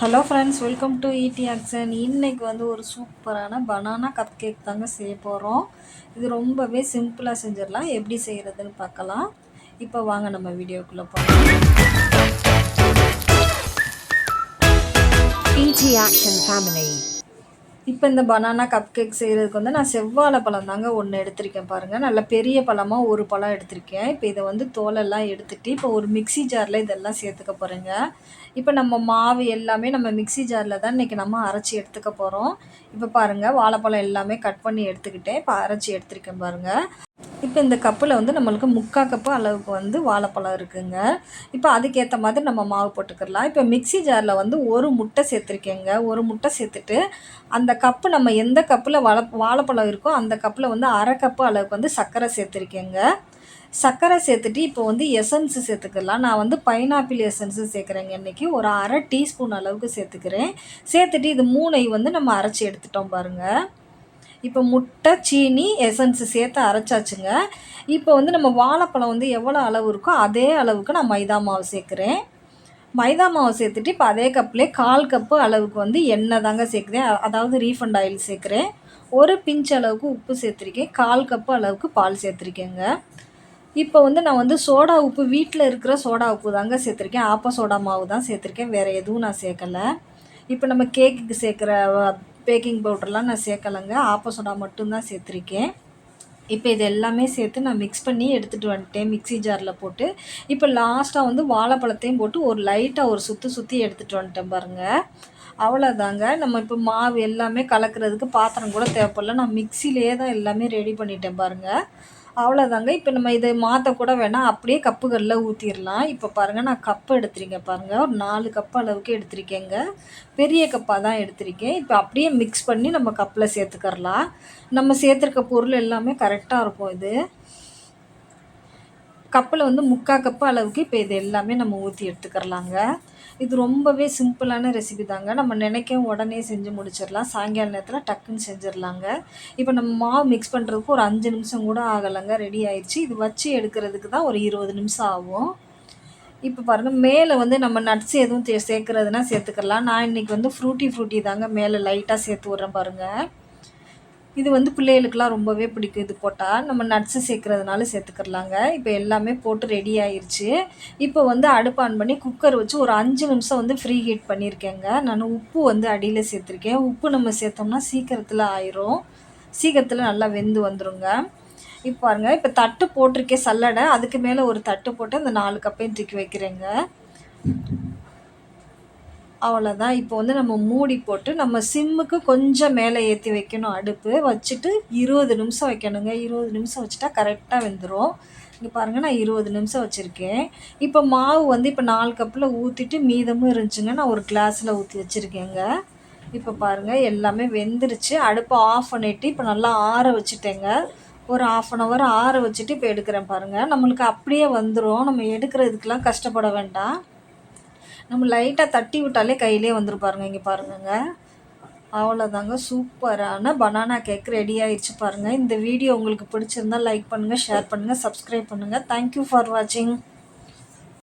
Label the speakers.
Speaker 1: Hello friends welcome to ED action இன்றைக்கி வந்து ஒரு சூப்பரான பனானா கப் கேக் தாங்க செய்ய போகிறோம் இது ரொம்பவே சிம்பிளாக செஞ்சிடலாம். எப்படி செய்கிறதுன்னு பார்க்கலாம். இப்போ வாங்க நம்ம வீடியோக்குள்ளே போகலாம்
Speaker 2: ஈட்டி ஆக்ஷன் ஃபேமிலி
Speaker 1: இப்போ இந்த பனானா கப் கேக் செய்கிறதுக்கு வந்து நான் செவ்வாழை பழம் தாங்க ஒன்று எடுத்திருக்கேன் பாருங்கள் நல்ல பெரிய பழமாக ஒரு பழம் எடுத்திருக்கேன். இப்போ இதை வந்து தோலெல்லாம் எடுத்துகிட்டு இப்போ ஒரு மிக்ஸி ஜாரில் இதெல்லாம் சேர்த்துக்க போகிறேங்க இப்போ நம்ம மாவு எல்லாமே நம்ம மிக்ஸி ஜாரில் தான் இன்றைக்கி நம்ம அரைச்சி எடுத்துக்க போகிறோம் இப்போ பாருங்கள் வாழைப்பழம் எல்லாமே கட் பண்ணி எடுத்துக்கிட்டேன். இப்போ அரைச்சி எடுத்திருக்கேன் பாருங்கள் இப்போ இந்த கப்பில் வந்து நம்மளுக்கு முக்கால் கப்பு அளவுக்கு வந்து வாழைப்பழம் இருக்குங்க. இப்போ அதுக்கேற்ற மாதிரி நம்ம மாவு போட்டுக்கிடலாம். இப்போ மிக்ஸி ஜாரில் வந்து ஒரு முட்டை சேர்த்துருக்கேங்க. ஒரு முட்டை சேர்த்துட்டு அந்த கப்பு நம்ம எந்த கப்பில் வாழை வாழைப்பழம் இருக்கோ அந்த கப்பில் வந்து அரை கப்பு அளவுக்கு வந்து சர்க்கரை சேர்த்துருக்கேங்க. சர்க்கரை சேர்த்துட்டு இப்போ வந்து எசன்ஸு சேர்த்துக்கலாம் நான் வந்து பைனாப்பிள் எசன்ஸு சேர்க்குறேங்க இன்றைக்கி ஒரு அரை டீஸ்பூன் அளவுக்கு சேர்த்துக்கிறேன். சேர்த்துட்டு இது மூணை வந்து நம்ம அரைச்சி எடுத்துட்டோம் பாருங்கள் இப்போ முட்டை சீனி எசன்ஸு சேர்த்து அரைச்சாச்சுங்க. இப்போ வந்து நம்ம வாழைப்பழம் வந்து எவ்வளோ அளவு இருக்கோ அதே அளவுக்கு நான் மைதா மாவு சேர்க்குறேன். மைதா மாவு சேர்த்துட்டு இப்போ அதே கப்லேயே கால் கப்பு அளவுக்கு வந்து எண்ணெய் தாங்க சேர்க்குறேன். அதாவது ரீஃபண்ட் ஆயில் சேர்க்குறேன். ஒரு பிஞ்ச் அளவுக்கு உப்பு சேர்த்துருக்கேன். கால் கப்பு அளவுக்கு பால் சேர்த்துருக்கேங்க. இப்போ வந்து நான் வந்து சோடா உப்பு வீட்டில் இருக்கிற சோடா உப்பு தாங்க சேர்த்துருக்கேன். ஆப்ப சோடா மாவு தான் சேர்த்துருக்கேன். வேறு எதுவும் நான் சேர்க்கலை. இப்போ நம்ம கேக்குக்கு சேர்க்குற பேக்கிங் பவுடர்லாம் நான் சேர்க்கலைங்க. ஆப்ப சோடா மட்டும்தான் சேர்த்துருக்கேன். இப்போ இது எல்லாமே சேர்த்து நான் மிக்ஸ் பண்ணி எடுத்துகிட்டு வந்துட்டேன் மிக்ஸி ஜாரில் போட்டு. இப்போ லாஸ்ட்டாக வந்து வாழைப்பழத்தையும் போட்டு ஒரு லைட்டாக ஒரு சுற்றி சுற்றி எடுத்துகிட்டு வந்துட்டேன் பாருங்கள் அவ்வளோதாங்க நம்ம இப்போ மாவு எல்லாமே கலக்கிறதுக்கு பாத்திரம் கூட தேவைப்படல. நான் மிக்சிலேயே தான் எல்லாமே ரெடி பண்ணிட்டேன் பாருங்கள் அவ்வளோதாங்க இப்போ நம்ம இதை மாற்றக்கூட வேணாம். அப்படியே கப்புகளில் ஊற்றிடலாம் இப்போ பாருங்கள் நான் கப்பு எடுத்துருங்க பாருங்கள் ஒரு நாலு கப்பு அளவுக்கு எடுத்திருக்கேங்க. பெரிய கப்பாக தான் எடுத்திருக்கேன். இப்போ அப்படியே மிக்ஸ் பண்ணி நம்ம கப்பில் சேர்த்துக்கரலாம் நம்ம சேர்த்துருக்க பொருள் எல்லாமே கரெக்டாக இருக்கும் இது. கப்பில் வந்து முக்கால் கப்பு அளவுக்கு இப்போ இது எல்லாமே நம்ம ஊற்றி எடுத்துக்கிறலாங்க. இது ரொம்பவே சிம்பிளான ரெசிபி தாங்க. நம்ம நினைக்கவும் உடனே செஞ்சு முடிச்சிடலாம். சாயங்கால நேரத்தில் டக்குன்னு செஞ்சிடலாங்க. இப்போ நம்ம மாவு மிக்ஸ் பண்ணுறதுக்கு ஒரு அஞ்சு நிமிஷம் கூட ஆகலைங்க. ரெடி ஆயிடுச்சு. இது வச்சு எடுக்கிறதுக்கு தான் ஒரு இருபது நிமிஷம் ஆகும். இப்போ பாருங்கள் மேலே வந்து நம்ம நட்ஸ் எதுவும் சேர்க்குறதுனா சேர்த்துக்கலாம் நான் இன்றைக்கி வந்து ஃப்ரூட்டி ஃப்ரூட்டி தாங்க. மேலே லைட்டாக சேர்த்து விட்றேன் பாருங்கள் இது வந்து பிள்ளைகளுக்கெல்லாம் ரொம்பவே பிடிக்கும். இது போட்டால் நம்ம நட்ஸு சேர்க்குறதுனால சேர்த்துக்கிறலாங்க. இப்போ எல்லாமே போட்டு ரெடி ஆயிடுச்சு இப்போ வந்து அடுப்பு ஆன் பண்ணி குக்கர் வச்சு ஒரு அஞ்சு நிமிஷம் வந்து ஃப்ரீ ஹீட் பண்ணியிருக்கேங்க நான் உப்பு வந்து அடியில் சேர்த்துருக்கேன். உப்பு நம்ம சேர்த்தோம்னா சீக்கிரத்தில் ஆயிரும். சீக்கிரத்தில் நல்லா வெந்து வந்துருங்க. இப்போ பாருங்க இப்போ தட்டு போட்டிருக்கேன் சல்லடை. அதுக்கு மேலே ஒரு தட்டு போட்டு அந்த நாலு கப்பையும் தூக்கி வைக்கிறேங்க. அவ்வளோதான் இப்போ வந்து நம்ம மூடி போட்டு நம்ம சிம்முக்கு கொஞ்சம் மேலே ஏற்றி வைக்கணும். அடுப்பு வச்சுட்டு இருபது நிமிஷம் வைக்கணுங்க. இருபது நிமிஷம் வச்சுட்டா கரெக்டாக வெந்துடும் இங்கே பாருங்கள் நான் இருபது நிமிஷம் வச்சுருக்கேன். இப்போ மாவு வந்து இப்போ நாலு கப்பில் ஊற்றிட்டு மீதமும் இருந்துச்சுங்க. நான் ஒரு கிளாஸில் ஊற்றி வச்சுருக்கேங்க. இப்போ பாருங்கள் எல்லாமே வெந்துருச்சு. அடுப்பை ஆஃப் பண்ணிவிட்டு இப்போ நல்லா ஆற வச்சுட்டேங்க. ஒரு ஆஃப் அன் ஹவர் ஆற வச்சுட்டு இப்போ எடுக்கிறேன் பாருங்கள் நம்மளுக்கு அப்படியே வந்துடும் நம்ம எடுக்கிறதுக்கெலாம் கஷ்டப்பட வேண்டாம். நம்ம லைட்டாக தட்டி விட்டாலே கையிலே வந்துரு பாருங்க இங்கே பாருங்கங்க. அவ்வளோதாங்க சூப்பரான பனானா கேக் ரெடி ஆயிடுச்சு பாருங்கள் இந்த வீடியோ உங்களுக்கு பிடிச்சிருந்தா லைக் பண்ணுங்கள் ஷேர் பண்ணுங்கள் சப்ஸ்கிரைப் பண்ணுங்கள் தேங்க்யூ ஃபார் வாட்சிங்